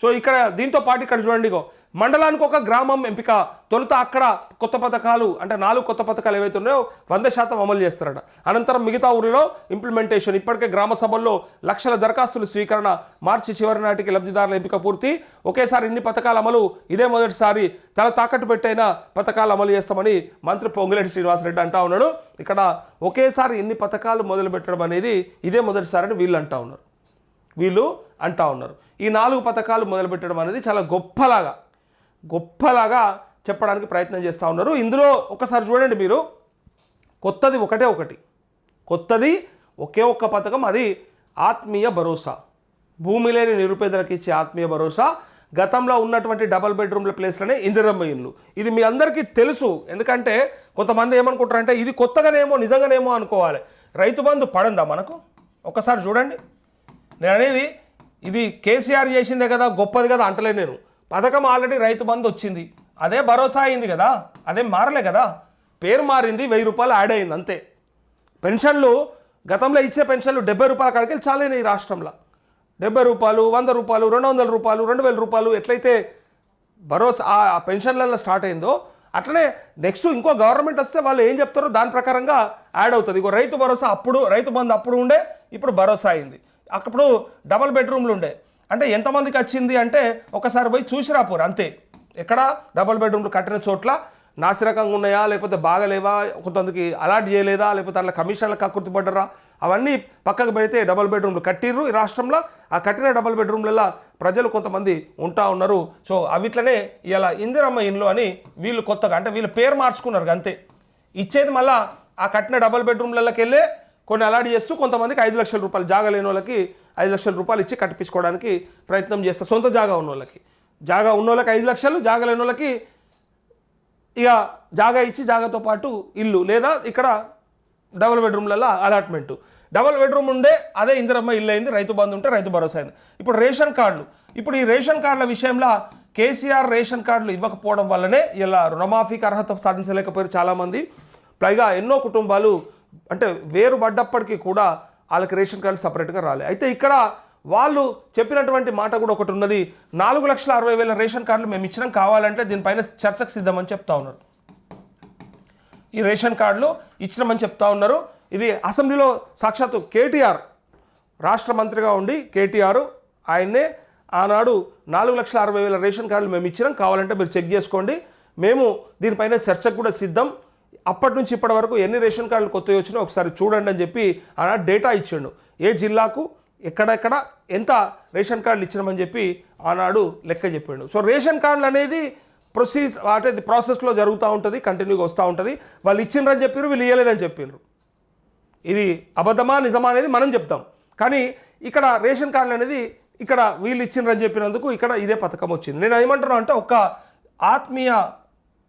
So ఇక్కడ దీంతో పాటు ఇక్కడ చూడండి ఇగో మండలానికి ఒక గ్రామం ఎంపిక. తొలుత అక్కడ కొత్త పథకాలు అంటే నాలుగు కొత్త పథకాలు ఏవైతే ఉన్నాయో వంద శాతం అమలు చేస్తారట. అనంతరం మిగతా ఊరిలో ఇంప్లిమెంటేషన్ ఇప్పటికే గ్రామ సభల్లో లక్షల దరఖాస్తుల స్వీకరణ మార్చి చివరి నాటికి లబ్ధిదారుల ఎంపిక పూర్తి. ఒకేసారి ఇన్ని పథకాల అమలు ఇదే మొదటిసారి తల తాకట్టు పెట్టైన పథకాలు అమలు చేస్తామని మంత్రి పొంగులేటి శ్రీనివాసరెడ్డి అంటా ఉన్నాడు. ఇక్కడ ఒకేసారి ఇన్ని పథకాలు మొదలు పెట్టడం అనేది ఇదే మొదటిసారి అని వీళ్ళు అంటా ఉన్నారు. వీళ్ళు అంటా ఉన్నారు. ఈ నాలుగు పథకాలు మొదలుపెట్టడం అనేది చాలా గొప్పలాగా గొప్పలాగా చెప్పడానికి ప్రయత్నం చేస్తూ ఉన్నారు. ఇందులో ఒకసారి చూడండి మీరు. కొత్తది ఒకటే ఒకటి. కొత్తది ఒకే ఒక్క పథకం అది ఆత్మీయ భరోసా. భూమి లేని నిరుపేదలకు ఇచ్చే ఆత్మీయ భరోసా. గతంలో ఉన్నటువంటి డబల్ బెడ్రూమ్ల ప్లేస్లోనే ఇందిరమ్మ ఇల్లు. ఇది మీ అందరికీ తెలుసు. ఎందుకంటే కొంతమంది ఏమనుకుంటారంటే ఇది కొత్తగానేమో నిజంగానేమో అనుకోవాలి. రైతు బంధు పడందా మనకు? ఒకసారి చూడండి. నేను అనేది ఇది కేసీఆర్ చేసిందే కదా గొప్పది కదా అంటలే నేను. పథకం ఆల్రెడీ రైతు బంధు వచ్చింది. అదే భరోసా అయింది కదా అదే మారలే కదా. పేరు మారింది వెయ్యి రూపాయలు యాడ్ అయింది అంతే. పెన్షన్లు గతంలో ఇచ్చే పెన్షన్లు డెబ్బై రూపాయల కాడికి చాలైన ఈ రాష్ట్రంలో. డెబ్బై రూపాయలు వంద రూపాయలు రెండు వందల రూపాయలు రెండు వేల రూపాయలు ఎట్లయితే భరోసా ఆ పెన్షన్లలో స్టార్ట్ అయిందో అట్లనే నెక్స్ట్ ఇంకో గవర్నమెంట్ వస్తే వాళ్ళు ఏం చెప్తారో దాని ప్రకారంగా యాడ్ అవుతుంది. ఇగో రైతు భరోసా అప్పుడు రైతు బంధు అప్పుడు ఉండే ఇప్పుడు భరోసా అయింది. అప్పుడు డబల్ బెడ్రూమ్లు ఉండే. అంటే ఎంతమందికి వచ్చింది అంటే ఒకసారి పోయి చూసి రాపోరు అంతే. ఎక్కడ డబల్ బెడ్రూమ్లు కట్టిన చోట్ల నాసిరకంగా ఉన్నాయా లేకపోతే బాగలేవా కొంతమందికి అలాట్ చేయలేదా లేకపోతే అట్లా కమిషన్లకు కక్కుర్తి పడ్డరా అవన్నీ పక్కకు పెడితే డబల్ బెడ్రూమ్లు కట్టిర్రు ఈ రాష్ట్రంలో. ఆ కట్టిన డబల్ బెడ్రూమ్లలో ప్రజలు కొంతమంది ఉంటా ఉన్నారు. సో అవిట్లనే ఇలా ఇందిరమ్మ ఇండ్లు అని వీళ్ళు కొత్తగా అంటే వీళ్ళు పేరు మార్చుకున్నారు అంతే. ఇచ్చేది మళ్ళీ ఆ కట్టిన డబల్ బెడ్రూమ్లలోకి వెళ్ళే కొన్ని అలాడి చేస్తూ కొంతమందికి ఐదు లక్షల రూపాయలు జాగా లేని వాళ్ళకి ఐదు లక్షల రూపాయలు ఇచ్చి కట్టించుకోవడానికి ప్రయత్నం చేస్తారు సొంత జాగా ఉన్న వాళ్ళకి జాగా ఉన్న వాళ్ళకి ఐదు లక్షలు జాగా లేని వాళ్ళకి ఇక జాగా ఇచ్చి జాగాతో పాటు ఇల్లు లేదా ఇక్కడ డబుల్ బెడ్రూమ్లలో అలాట్మెంట్. డబుల్ బెడ్రూమ్ ఉండే అదే ఇందిరమ్మ ఇల్లు అయింది రైతు బంధు ఉంటే రైతు భరోసా అయింది. ఇప్పుడు రేషన్ కార్డులు. ఇప్పుడు ఈ రేషన్ కార్డుల విషయంలో కేసీఆర్ రేషన్ కార్డులు ఇవ్వకపోవడం వల్లనే ఇలా రుణమాఫీకి అర్హత సాధించలేకపోయారు చాలామంది. పైగా ఎన్నో కుటుంబాలు అంటే వేరు పడ్డప్పటికీ కూడా వాళ్ళకి రేషన్ కార్డు సపరేట్గా రాలే. అయితే ఇక్కడ వాళ్ళు చెప్పినటువంటి మాట కూడా ఒకటి ఉన్నది నాలుగు లక్షల అరవై వేల రేషన్ కార్డులు మేము ఇచ్చినాం కావాలంటే దీనిపైన చర్చకు సిద్ధమని చెప్తా ఉన్నారు. ఈ రేషన్ కార్డులు ఇచ్చినామని చెప్తా ఉన్నారు. ఇది అసెంబ్లీలో సాక్షాత్తు కేటీఆర్ రాష్ట్ర మంత్రిగా ఉండి కేటీఆర్ ఆయన్నే ఆనాడు నాలుగు లక్షల అరవై వేల రేషన్ కార్డులు మేము ఇచ్చినాం కావాలంటే మీరు చెక్ చేసుకోండి. మేము దీనిపైన చర్చకు కూడా సిద్ధం. అప్పటి నుంచి ఇప్పటి వరకు ఎన్ని రేషన్ కార్డులు కొత్తవి వచ్చినా ఒకసారి చూడండి అని చెప్పి ఆయన డేటా ఇచ్చిండు. ఏ జిల్లాకు ఎక్కడెక్కడ ఎంత రేషన్ కార్డులు ఇచ్చినామని చెప్పి ఆనాడు లెక్క చెప్పిండు. సో రేషన్ కార్డులు అనేది ప్రొసీస్ అంటే ప్రాసెస్లో జరుగుతూ ఉంటుంది కంటిన్యూగా వస్తూ ఉంటుంది. వాళ్ళు ఇచ్చిండ్రని చెప్పారు వీళ్ళు ఇవ్వలేదని చెప్పారు ఇది అబద్ధమా నిజమా అనేది మనం చెప్తాం. కానీ ఇక్కడ రేషన్ కార్డులు అనేది ఇక్కడ వీళ్ళు ఇచ్చిండ్రని చెప్పినందుకు ఇక్కడ ఇదే పథకం వచ్చింది. నేను ఏమంటున్నాను అంటే ఒక ఆత్మీయ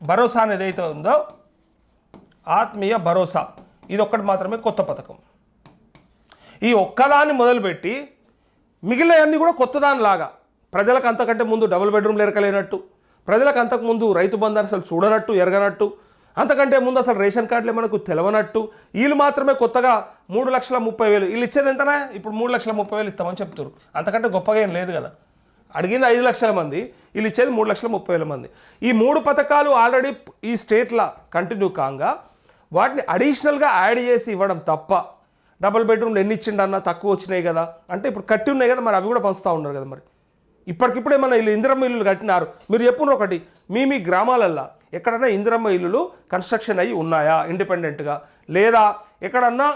భరోసా అనేది అయితే ఉందో ఆత్మీయ భరోసా. ఇది ఒక్కటి మాత్రమే కొత్త పథకం. ఈ ఒక్కదాన్ని మొదలుపెట్టి మిగిలినవన్నీ కూడా కొత్తదానిలాగా. ప్రజలకు అంతకంటే ముందు డబుల్ బెడ్రూమ్లు ఎరకలేనట్టు ప్రజలకు అంతకుముందు రైతు బంధాన్ని అసలు చూడనట్టు ఎరగనట్టు అంతకంటే ముందు అసలు రేషన్ కార్డులే మనకు తెలవనట్టు వీళ్ళు మాత్రమే కొత్తగా మూడు లక్షల ముప్పై వేలు వీళ్ళు ఇచ్చేది ఎంతనా? ఇప్పుడు మూడు లక్షల ముప్పై వేలు ఇస్తామని చెప్తారు అంతకంటే గొప్పగా ఏం లేదు కదా. అడిగింది ఐదు లక్షల మంది వీళ్ళు ఇచ్చేది మూడు లక్షల ముప్పై వేల మంది. ఈ మూడు పథకాలు ఆల్రెడీ ఈ స్టేట్ల కంటిన్యూ కాగా వాటిని అడిషనల్గా యాడ్ చేసి ఇవ్వడం తప్ప డబుల్ బెడ్రూమ్లు ఎన్ని ఇచ్చిండన్న తక్కువ వచ్చినాయి కదా. అంటే ఇప్పుడు కట్టి ఉన్నాయి కదా మరి అవి కూడా పంచుతూ ఉన్నారు కదా మరి. ఇప్పటికిప్పుడే మన వీళ్ళు ఇందిరమ్మ ఇల్లులు కట్టినారు. మీరు చెప్పున్నారు ఒకటి మీ మీ గ్రామాలల్లో ఎక్కడన్నా ఇందిరమ్మ ఇల్లులు కన్స్ట్రక్షన్ అయ్యి ఉన్నాయా ఇండిపెండెంట్గా లేదా ఎక్కడన్నా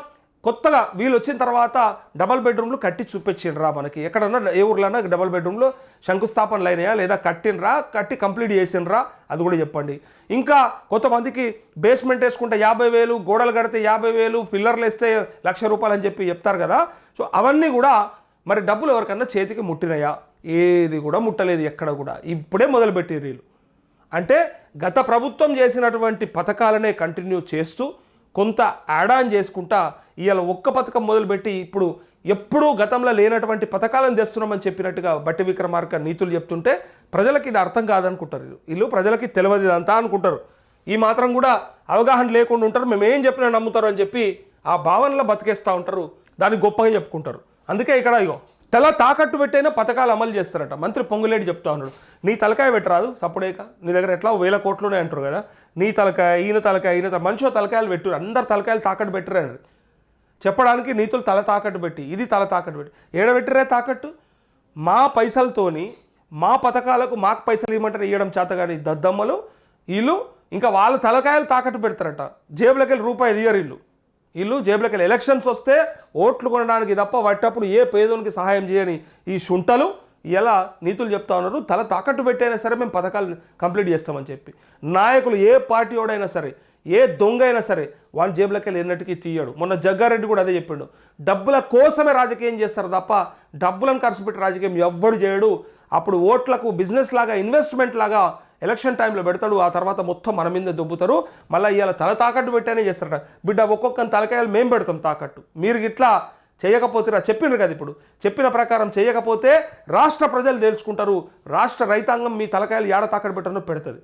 కొత్తగా వీళ్ళు వచ్చిన తర్వాత డబల్ బెడ్రూమ్లు కట్టి చూపించిండ్రా మనకి. ఎక్కడన్నా ఏ ఊర్లన్నా డబల్ బెడ్రూమ్లో శంకుస్థాపనలు అయినాయా లేదా కట్టినరా కట్టి కంప్లీట్ చేసిండ్రా? అది కూడా చెప్పండి. ఇంకా కొంతమందికి బేస్మెంట్ వేసుకుంటే యాభై వేలు గోడలు కడితే యాభై వేలు పిల్లర్లు వేస్తే లక్ష రూపాయలు అని చెప్పి చెప్తారు కదా. సో అవన్నీ కూడా మరి డబ్బులు ఎవరికన్నా చేతికి ముట్టినాయా? ఏది కూడా ముట్టలేదు ఎక్కడ కూడా. ఇప్పుడే మొదలుపెట్టారు వీళ్ళు. అంటే గత ప్రభుత్వం చేసినటువంటి పథకాలనే కంటిన్యూ చేస్తూ కొంత యాడ్ ఆన్ చేసుకుంటా ఇవాళ ఒక్క పథకం మొదలుపెట్టి ఇప్పుడు ఎప్పుడూ గతంలో లేనటువంటి పథకాలను తెస్తున్నామని చెప్పినట్టుగా బట్టి విక్రమార్క నీతులు చెప్తుంటే ప్రజలకి ఇది అర్థం కాదనుకుంటారు. వీళ్ళు. వీళ్ళు ప్రజలకి తెలియదు ఇదంతా అనుకుంటారు. ఈ మాత్రం కూడా అవగాహన లేకుండా ఉంటారు. మేము ఏం చెప్పినా నమ్ముతారు అని చెప్పి ఆ భావనలో బతికేస్తూ ఉంటారు. దాన్ని గొప్పగా చెప్పుకుంటారు. అందుకే ఇక్కడ ఇగో తల తాకట్టు పెట్టైనా పథకాలు అమలు చేస్తారట. మంత్రి పొంగులేటి చెప్తా ఉన్నాడు. నీ తలకాయ పెట్టరాదు సప్పుడేక నీ దగ్గర ఎట్లా వేల కోట్లునే అంటారు కదా. నీ తలకాయ ఈయన తలకాయ ఈయన తల- మనిషి తలకాయలు పెట్టు అందరు తలకాయలు తాకట్టు పెట్టరండి చెప్పడానికి నీతులు తల తాకట్టు పెట్టి ఇది తల తాకట్టు పెట్టి. ఏడబెట్టిరే తాకట్టు? మా పైసలతోని మా పథకాలకు మాకు పైసలు ఇవ్వమంటారు ఇవ్వడం చేతగాని దద్దమ్మలు వీళ్ళు ఇంకా వాళ్ళ తలకాయలు తాకట్టు పెడతారట. జేబులకెళ్ళి రూపాయి తీయరు వీళ్ళు వీళ్ళు జేబులకి ఎలక్షన్స్ వస్తే ఓట్లు కొనడానికి తప్ప పట్టప్పుడు ఏ పేదోనికి సహాయం చేయని ఈ శుంటలు ఎలా నీతులు చెప్తా ఉన్నారు? తల తాకట్టు పెట్టైనా సరే మేము పథకాలు కంప్లీట్ చేస్తామని చెప్పి. నాయకులు ఏ పార్టీ వాడైనా సరే ఏ దొంగ అయినా సరే వాళ్ళ జేబులకి వెళ్ళినట్టుకి తీయడు. మొన్న జగ్గారెడ్డి కూడా అదే చెప్పిండు. డబ్బుల కోసమే రాజకీయం చేస్తారు తప్ప డబ్బులను ఖర్చు పెట్టి రాజకీయం ఎవ్వడు చేయడు. అప్పుడు ఓట్లకు బిజినెస్ లాగా ఇన్వెస్ట్మెంట్ లాగా ఎలక్షన్ టైంలో పెడతాడు ఆ తర్వాత మొత్తం మన మీద దొబ్బుతారు. మళ్ళీ ఇవాళ తల తాకట్టు పెట్టానే చేస్తారట. బిడ్డ ఒక్కొక్క తలకాయలు మేము పెడతాం తాకట్టు. మీరు ఇట్లా చేయకపోతే చెప్పిండ్రు కదా ఇప్పుడు. చెప్పిన ప్రకారం చేయకపోతే రాష్ట్ర ప్రజలు తెలుసుకుంటారు రాష్ట్ర రైతాంగం మీ తలకాయలు ఏడ తాకట్టు పెట్టనో పెడుతుంది.